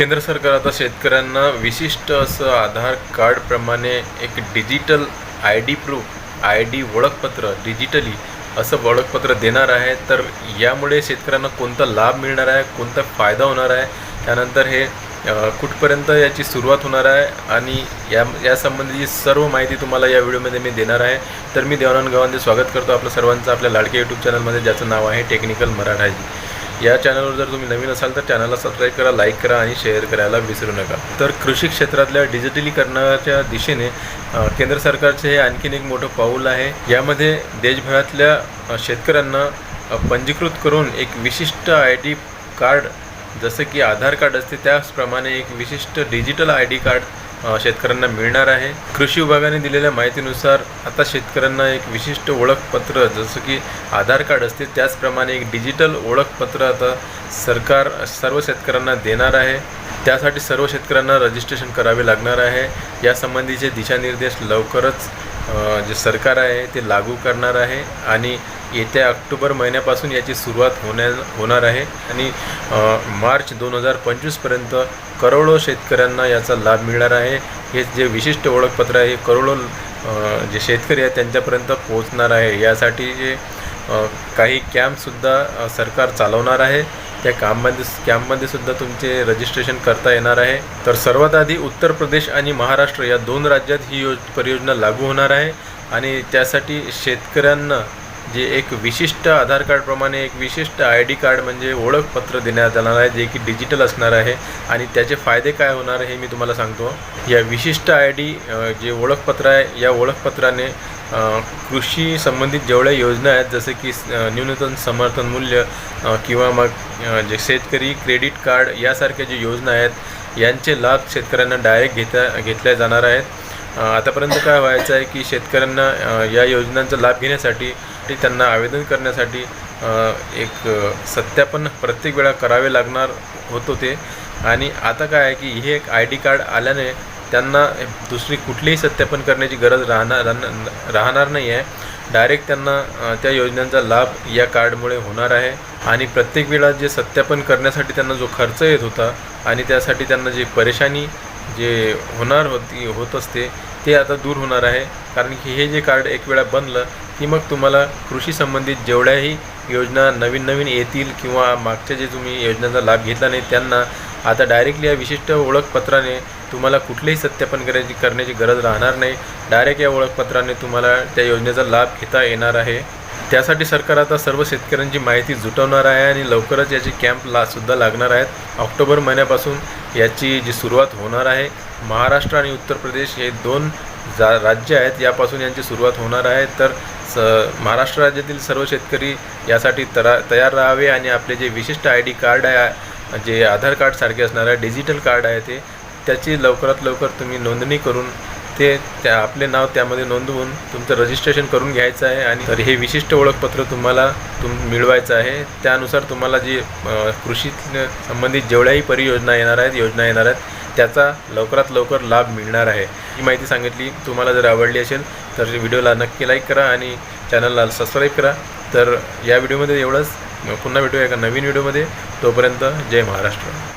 केंद्र सरकार आता शेतकऱ्यांना विशिष्ट असं आधार कार्डप्रमाणे एक digital I D proof I D ओळखपत्र डिजिटली असं ओळखपत्र देणार आहे. तर यामुळे शेतकऱ्यांना कोणता लाभ मिळणार आहे कोणता फायदा होणार आहे त्यानंतर हे कुठपर्यंत याची सुरुवात होणार आहे आणि या यासंबंधीची सर्व माहिती तुम्हाला या व्हिडिओमध्ये मी देणार आहे. तर मी देवानंद गावांचे स्वागत करतो आपलं सर्वांचं आपल्या लाडके यूट्यूब चॅनलमध्ये ज्याचं नाव आहे टेक्निकल मराठाजी. या चॅनलवर जर तुम्ही नवीन असाल तर चॅनलला सबस्क्राईब करा लाईक करा आणि शेअर करायला विसरू नका. तर कृषी क्षेत्रातल्या डिजिटलीकरणाच्या दिशेने केंद्र सरकारचे हे आणखीन एक मोठं पाऊल आहे. यामध्ये देशभरातल्या शेतकऱ्यांना पंजीकृत करून एक विशिष्ट आय डी कार्ड जसं की आधार कार्ड असते त्याचप्रमाणे एक विशिष्ट डिजिटल आय डी कार्ड शेतकऱ्यांना मिळणार आहे. कृषी विभागाने दिलेल्या माहितीनुसार आता शेतकऱ्यांना एक विशिष्ट ओळखपत्र जसं की आधार कार्ड असते त्याचप्रमाणे एक डिजिटल ओळखपत्र आता सरकार सर्व शेतकऱ्यांना देणार आहे. त्यासाठी सर्व शेतकऱ्यांना रजिस्ट्रेशन करावे लागणार आहे. यासंबंधीचे दिशानिर्देश लवकरच जे सरकार आहे ते लागू करणार आहे. आणि येत्या ऑक्टोबर महिन्यापासून याची सुरुवात होण्या होणार आहे. आणि मार्च दोन हजार पंचवीसपर्यंत करोडो शेतकऱ्यांना याचा लाभ मिळणार आहे. हे जे विशिष्ट ओळखपत्र आहे हे करोडो जे शेतकरी आहेत त्यांच्यापर्यंत पोहोचणार आहे. यासाठी जे काही कॅम्पसुद्धा सरकार चालवणार आहे. त्या कॅम्पमध्ये कॅम्पमध्ये सुद्धा तुमचे रजिस्ट्रेशन करता येणार आहे. तर सर्वात आधी उत्तर प्रदेश आणि महाराष्ट्र या दोन राज्यात ही योज परियोजना लागू होणार आहे. आणि त्यासाठी शेतकऱ्यांना जे एक विशिष्ट आधार कार्डप्रमाणे एक विशिष्ट आय डी कार्ड म्हणजे ओळखपत्र देण्यात येणार आहे जे की डिजिटल असणार आहे. आणि त्याचे फायदे काय होणार हे मी तुम्हाला सांगतो. या विशिष्ट आय डी जे ओळखपत्र आहे या ओळखपत्राने कृषी संबंधित जेवढ्या योजना आहेत जसे की न्यूनतम समर्थन मूल्य किंवा मग जे शेतकरी क्रेडिट कार्ड यासारख्या जे योजना आहेत यांचे लाभ शेतकऱ्यांना डायरेक्ट घेता घेतल्या जाणार आहेत. आतापर्यंत काय व्हायचं आहे की शेतकऱ्यांना या योजनांचा लाभ घेण्यासाठी ते त्यांना आवेदन करण्यासाठी एक सत्यापन प्रत्येक वेळा करावे लागणार होत होते. आणि आता काय आहे की हे एक आय डी कार्ड आल्याने त्यांना दुसरी कुठलीही सत्यापन करण्याची गरज राहणार राहणार नाही आहे डायरेक्ट त्यांना त्या योजनांचा लाभ या कार्डमुळे होणार आहे. आणि प्रत्येक वेळा जे सत्यापन करण्यासाठी त्यांना जो खर्च येत होता आणि त्यासाठी त्यांना जी परेशानी जे होणार होती होत असते ते आता दूर होणार आहे. कारण की हे जे कार्ड एक वेळा बनलं की मग तुम्हाला कृषी संबंधित जेवढ्याही योजना नवीन नवीन येतील किंवा मागच्या जे तुम्ही योजनांचा लाभ घेतला नाही त्यांना आता डायरेक्टली या विशिष्ट ओळखपत्राने तुम्हाला कुठलेही सत्यापन करायची करण्याची गरज राहणार नाही. डायरेक्ट या ओळखपत्राने तुम्हाला त्या योजनेचा लाभ घेता येणार आहे. त्यासाठी सरकार आता सर्व शेतकऱ्यांची माहिती जुटवणार आहे आणि लवकरच याचे कॅम्प ला सुद्धा लागणार आहेत. ऑक्टोबर महिन्यापासून याची जी सुरुवात होणार आहे महाराष्ट्र आणि उत्तर प्रदेश हे दोन जा राज्य आहेत यापासून यांची सुरुवात होणार आहे. तर स महाराष्ट्र राज्यातील सर्व शेतकरी यासाठी तरा तयार राहावे आणि आपले जे विशिष्ट आय डी कार्ड आहे जे आधार कार्डसारखे असणार आहे डिजिटल कार्ड आहे ते त्याची लवकरात लवकर तुम्ही नोंदणी करून ते त्या आपले नाव त्यामध्ये नोंदवून तुमचं रजिस्ट्रेशन करून घ्यायचं आहे आणि तर हे विशिष्ट ओळखपत्र तुम्हाला तुम मिळवायचं आहे. त्यानुसार तुम्हाला जी कृषी संबंधित जेवढ्याही परियोजना येणार आहेत योजना येणार आहेत त्याचा लवकरात लवकर लाभ मिळणार आहे. ही माहिती सांगितली. तुम्हाला जर आवडली असेल तर व्हिडिओला नक्की लाईक करा आणि चॅनलला सबस्क्राईब करा. तर या व्हिडिओमध्ये एवढंच. पुन्हा भेटूया एका नवीन व्हिडिओमध्ये. तोपर्यंत जय महाराष्ट्र.